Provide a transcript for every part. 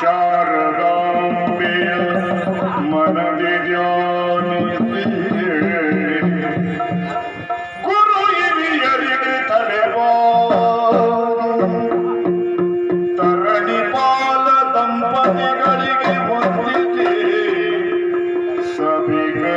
ಶಾರದಾಂಬೆ ಮನದಿ ಗುರು ಹಿರಿಯರಿಗೆ ತಲೆಗೋ ತರಣಿ ಪಾಲ ದಂಪತಿಗಳಿಗೆ ಹೊಂದಿದೆ ಸಭಿಗೆ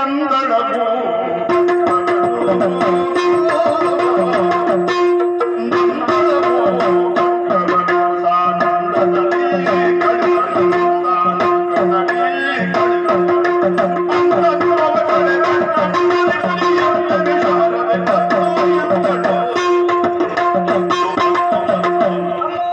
ನಂದಳವು